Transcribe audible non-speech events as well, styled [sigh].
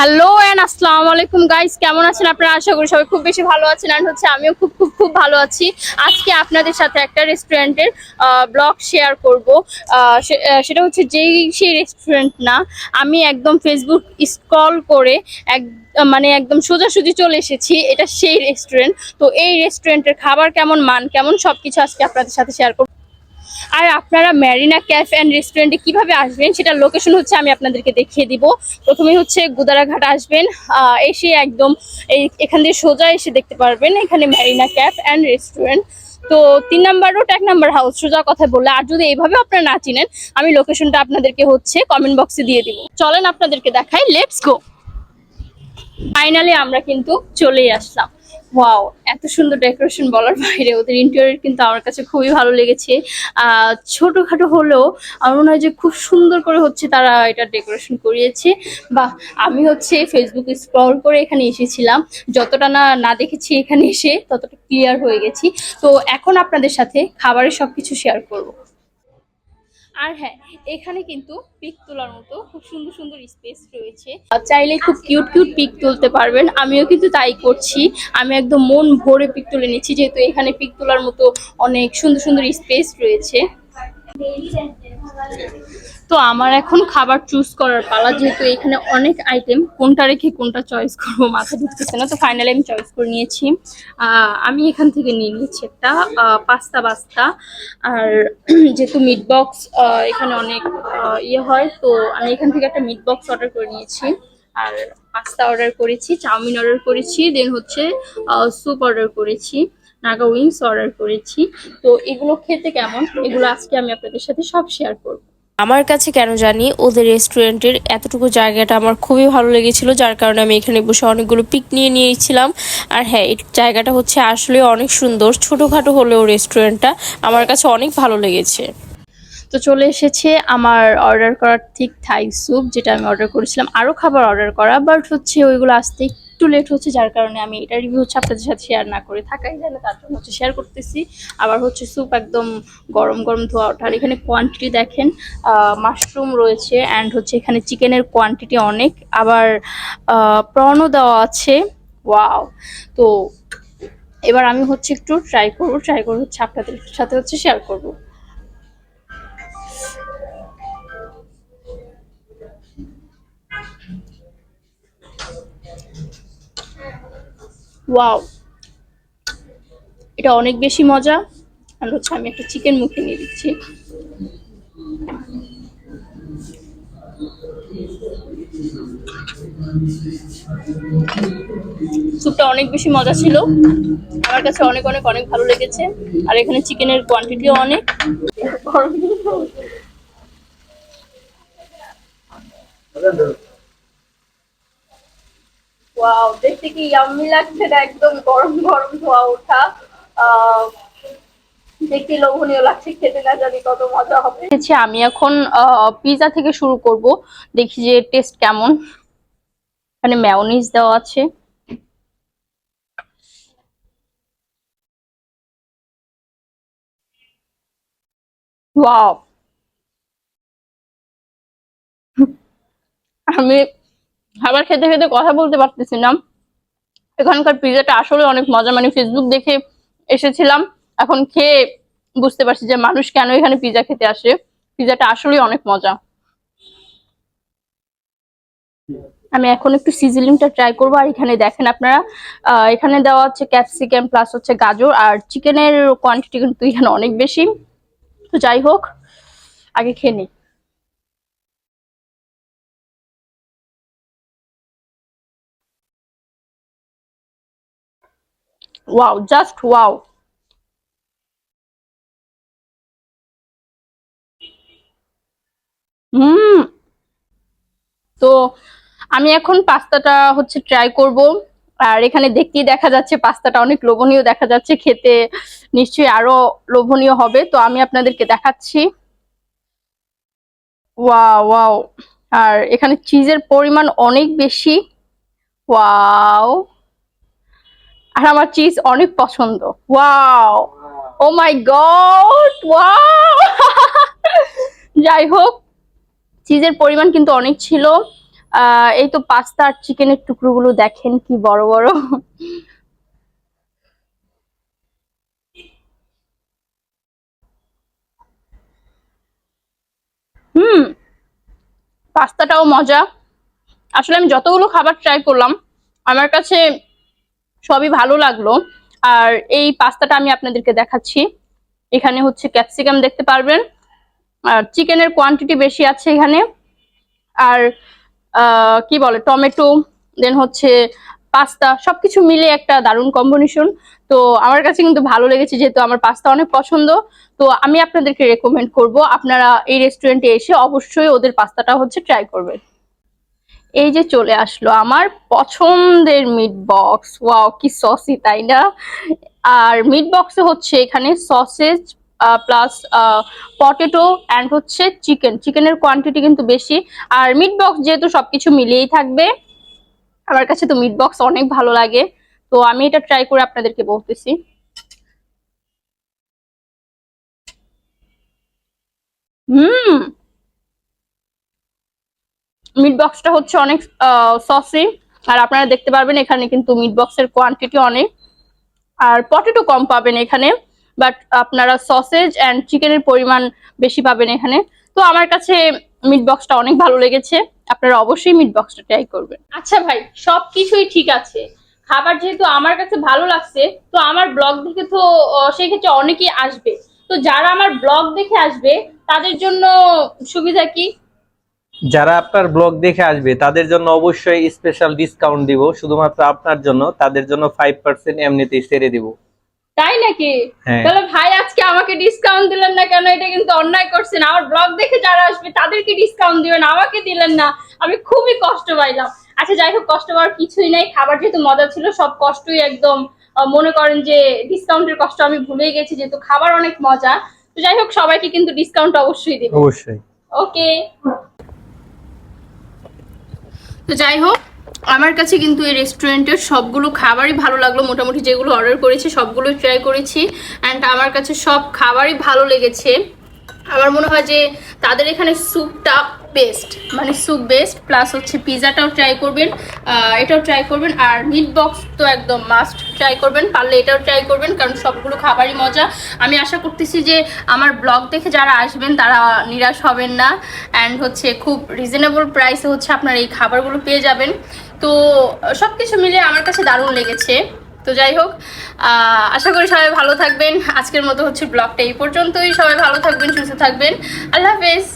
Hello and আসসালামু আলাইকুম guys কেমন আছেন আপনারা? আশা করি সবাই খুব বেশি ভালো আছেন আর হচ্ছে আমিও খুব খুব খুব ভালো আছি। আজকে আপনাদের সাথে একটা রেস্টুরেন্টের ব্লগ শেয়ার করব। সেটা হচ্ছে যেই, সেই রেস্টুরেন্ট না, আমি একদম ফেসবুক স্ক্রল করে এক মানে একদম সোজাসুজি চলে এসেছি, এটা সেই রেস্টুরেন্ট তো এই রেস্টুরেন্টের খাবার কেমন, মান কেমন, সবকিছু আজকে আপনাদের সাথে শেয়ার করব। আর আপনারা ম্যারিনা ক্যাফে অ্যান্ড রেস্টুরেন্টে কীভাবে আসবেন সেটার লোকেশন হচ্ছে আমি আপনাদেরকে দেখিয়ে দিব। প্রথমে হচ্ছে গুদারাঘাট আসবেন। এসে একদম এই এখান দিয়ে সোজা এসে দেখতে পারবেন এখানে ম্যারিনা ক্যাফ অ্যান্ড রেস্টুরেন্ট তো তিন নাম্বার রোড এক নাম্বার হাউস সোজা কথা বললে। আর যদি এইভাবে আপনারা না চিনেন, আমি লোকেশনটা আপনাদেরকে হচ্ছে কমেন্ট বক্সে দিয়ে দিব। চলেন আপনাদেরকে দেখাই লেটস গো ফাইনালি আমরা কিন্তু চলেই আসলাম। ওয়াও এত সুন্দর ডেকোরেশন বলার বাইরে ওদের ইন্টেরিয়র কিন্তু আমার কাছে খুবই ভালো লেগেছে। ছোটখাটো হলেও আমার মনে হয় যে খুব সুন্দর করে হচ্ছে তারা এটা ডেকোরেশন করিয়েছে। বা আমি হচ্ছে ফেসবুকে স্ক্রল করে এখানে এসেছিলাম। যতটা না না দেখেছি এখানে এসে ততটা ক্লিয়ার হয়ে গেছি। তো এখন আপনাদের সাথে খাবারের সবকিছু শেয়ার করব। আর হ্যাঁ এখানে কিন্তু পিক তোলার মতো খুব সুন্দর সুন্দর স্পেস রয়েছে। আর চাইলে খুব কিউট কিউট পিক তুলতে পারবেন। আমিও কিন্তু তাই করছি। আমি একদম মন ভরে পিক তুলে নিচ্ছি যেহেতু এখানে পিক তোলার মতো অনেক সুন্দর সুন্দর স্পেস রয়েছে। তো আমার এখন খাবার চুজ করার পালা, যেহেতু এখানে অনেক আইটেম কোনটা রেখে কোনটা চয়েস করব মাথা ঢুকতেছে না, তো ফাইনালি আমি চয়েস করে নিয়েছি। আমি এখান থেকে নিয়ে নিয়েছি একটা পাস্তা বাস্তা। আর [clears throat] যেহেতু মিট বক্স এখানে অনেক ইয়ে হয়, তো আমি এখান থেকে একটা মিট বক্স অর্ডার করে নিয়েছি। আর পাস্তা অর্ডার করেছি, চাউমিন অর্ডার করেছি দেন হচ্ছে স্যুপ অর্ডার করেছি নাগা উইংস অর্ডার করেছি। তো এগুলো খেতে কেমন? এগুলো আজকে আমি আপনাদের সাথে সব শেয়ার করব। আমার কাছে কেন জানি ওদের রেস্টুরেন্টের এতটুকু জায়গাটা আমার খুবই ভালো লেগেছিল, যার কারণে আমি এখানে বসে অনেকগুলো পিক নিয়ে নিয়েছিলাম। আর হ্যাঁ এই জায়গাটা হচ্ছে আসলে অনেক সুন্দর, ছোটোখাটো হলেও রেস্টুরেন্টটা আমার কাছে অনেক ভালো লেগেছে। তো চলে এসেছে আমার অর্ডার করার ঠিক থাই স্যুপ যেটা আমি অর্ডার করেছিলাম। আরও খাবার অর্ডার করা বাট হচ্ছে ওইগুলো আসতে একটু লেট হচ্ছে, যার কারণে আমি এটা রিভিউ হচ্ছে আপনাদের সাথে শেয়ার না করে থাকাই যায় না, তার জন্য হচ্ছে শেয়ার করতেছি। আবার হচ্ছে স্যুপ একদম গরম গরম ধোয়া ওঠার। এখানে কোয়ান্টিটি দেখেন মাশরুম রয়েছে অ্যান্ড হচ্ছে এখানে চিকেনের কোয়ান্টিটি অনেক। আবার প্রনও দেওয়া আছে। ওয়াও তো এবার আমি হচ্ছে একটু ট্রাই করব ট্রাই করে হচ্ছে আপনাদের সাথে হচ্ছে শেয়ার করব। ওয়াও এটা অনেক বেশি মজা। আর হচ্ছে আমি একটা চিকেন মুখে নিয়ে দিচ্ছি। স্যুপটা অনেক বেশি মজা ছিল। আমার কাছে অনেক অনেক অনেক ভালো লেগেছে। আর এখানে চিকেনের কোয়ান্টিটিও অনেক। ওয়াও দেখতে কি ইয়াম্মি লাগছে না? একদম গরম গরম ধোয়া ওঠা। দেখতে লোভনীয় লাগছে, খেতে না জানি কত মজা হবে। হচ্ছে আমি এখন পিজা থেকে শুরু করব। দেখি যে টেস্ট কেমন। এখানে ম্যায়োনিজ দেওয়া আছে। ওয়াও আমি খাবার খেতে খেতে কথা বলতে পারতেছি না এখানকার পিজাটা আসলে অনেক মজা মানে ফেসবুক দেখে এসেছিলাম, এখন খেয়ে বুঝতে পারছি যে মানুষ কেন এখানে পিজা খেতে আসে। পিজাটা আসলে অনেক মজা। আমি এখন একটু সিজলিংটা ট্রাই করব, আর এখানে দেখেন আপনারা এখানে দেওয়া হচ্ছে ক্যাপসিকাম প্লাস হচ্ছে গাজর, আর চিকেনের কোয়ান্টিটি কিন্তু এখানে অনেক বেশি। তো যাই হোক, আগে খেয়ে নিই। ওয়াও জাস্ট ওয়াও হুম তো আমি এখন পাস্তাটা হচ্ছে ট্রাই করব। আর এখানে দেখতেই দেখা যাচ্ছে পাস্তাটা অনেক লোভনীয় দেখা যাচ্ছে, খেতে নিশ্চয়ই আরও লোভনীয় হবে। তো আমি আপনাদেরকে দেখাচ্ছি। ওয়াও ওয়াও আর এখানে চিজের পরিমাণ অনেক বেশি। ওয়াও আর আমার চিজ অনেক পছন্দ। Wow oh my god wow যাই হোক চিজের পরিমাণ কিন্তু অনেক ছিল। এই তো পাস্তা আর চিকেনের টুকরোগুলো দেখেন কি বড় বড়। হুম পাস্তাটাও মজা। আসলে আমি যতগুলো খাবার ট্রাই করলাম, আমার কাছে সবই ভালো লাগল। আর এই পাস্তাটা আমি আপনাদেরকে দেখাচ্ছি। এখানে হচ্ছে ক্যাপসিকাম দেখতে পারবেন। আর চিকেনের কোয়ান্টিটি বেশি আছে এখানে। আর কি বলে, টমেটো দেন হচ্ছে পাস্তা, সবকিছু মিলে একটা দারুণ কম্বিনেশন তো আমার কাছে কিন্তু ভালো লেগেছে যেহেতু আমার পাস্তা অনেক পছন্দ। তো আমি আপনাদেরকে রেকমেন্ড করব। আপনারা এই রেস্টুরেন্টে এসে অবশ্যই ওদের পাস্তাটা হচ্ছে ট্রাই করবেন। এই যে চলে আসলো আমার পছন্দের মিট বক্স ওয়াও কি সসি তাই না? আর মিট বক্সে হচ্ছে এখানে সসেজ প্লাস পটেটো অ্যান্ড হচ্ছে চিকেন চিকেনের কোয়ান্টিটি কিন্তু বেশি। আর মিট বক্স যেহেতু সবকিছু মিলিয়েই থাকবে, আমার কাছে তো মিট বক্স অনেক ভালো লাগে। তো আমি এটা ট্রাই করে আপনাদেরকে বলতেছি। হুম মিট বক্সটা হচ্ছে অনেক সসি আর আপনারা দেখতে পারবেন এখানে কিন্তু মিট বক্সের কোয়ান্টিটি অনেক। আর পটেটো কম পাবেন এখানে বাট আপনারা সসেজ অ্যান্ড চিকেনের পরিমাণ বেশি পাবেন এখানে। তো আমার কাছে মিট বক্সটা অনেক ভালো লেগেছে। আপনারা অবশ্যই মিট বক্সটা ট্রাই করবেন। আচ্ছা ভাই সব কিছুই ঠিক আছে। খাবার যেহেতু আমার কাছে ভালো লাগছে, তো আমার ব্লগ দেখে তো সেই ক্ষেত্রে অনেকেই আসবে। তো যারা আমার ব্লগ দেখে আসবে, তাদের জন্য সুবিধা কি? যারা আপনার ব্লগ দেখে আসবে তাদের জন্য অবশ্যই স্পেশাল ডিসকাউন্ট দিব। শুধুমাত্র আপনার জন্য তাদের জন্য ফাইভ পার্সেন্ট এমনিতেই ছেড়ে দিব। তাই নাকি? হ্যাঁ। তাহলে ভাই আজকে আমাকে ডিসকাউন্ট দিলেন না কেন? এটা কিন্তু অন্যায় করছেন। আমার ব্লগ দেখে যারা আসবে তাদেরকে ডিসকাউন্ট দিবেন আমাকে দিলেন না। আমি খুবই কষ্ট পাইলাম। আচ্ছা যাই হোক কষ্ট পাওয়ার কিছুই নাই। খাবার যেহেতু মজা ছিল সব কষ্টই একদম মনে করেন যে ডিসকাউন্টের কষ্ট আমি ভুলেই গেছি যেহেতু খাবার অনেক মজা। তো যাই হোক সবাইকে কিন্তু ডিসকাউন্ট অবশ্যই দিব অবশ্যই। ওকে তো যাই হোক, আমার কাছে কিন্তু এই রেস্টুরেন্টের সবগুলো খাবারই ভালো লাগল। মোটামুটি যেগুলো অর্ডার করেছি, সবগুলোই ট্রাই করেছি। অ্যান্ড আমার কাছে সব খাবারই ভালো লেগেছে। আমার মনে হয় যে তাদের এখানে স্যুপটা বেস্ট মানে স্যুপ বেস্ট প্লাস হচ্ছে পিৎজাটাও ট্রাই করবেন এটাও ট্রাই করবেন, আর মিট বক্স তো একদম মাস্ট ট্রাই করবেন, পারলে এটাও ট্রাই করবেন, কারণ সবগুলো খাবারই মজা। আমি আশা করতেছি যে আমার ব্লগ দেখে যারা আসবেন, তারা নিরাশ হবেন না অ্যান্ড হচ্ছে খুব রিজনেবল প্রাইসে হচ্ছে আপনারা এই খাবারগুলো পেয়ে যাবেন। তো সব কিছু মিলে আমার কাছে দারুণ লেগেছে। তো যাই হোক আশা করি সবাই ভালো থাকবেন। আজকের মতো হচ্ছে ব্লগটা এই পর্যন্তই। সবাই ভালো থাকবেন, সুস্থ থাকবেন। আল্লাহ হাফেজ।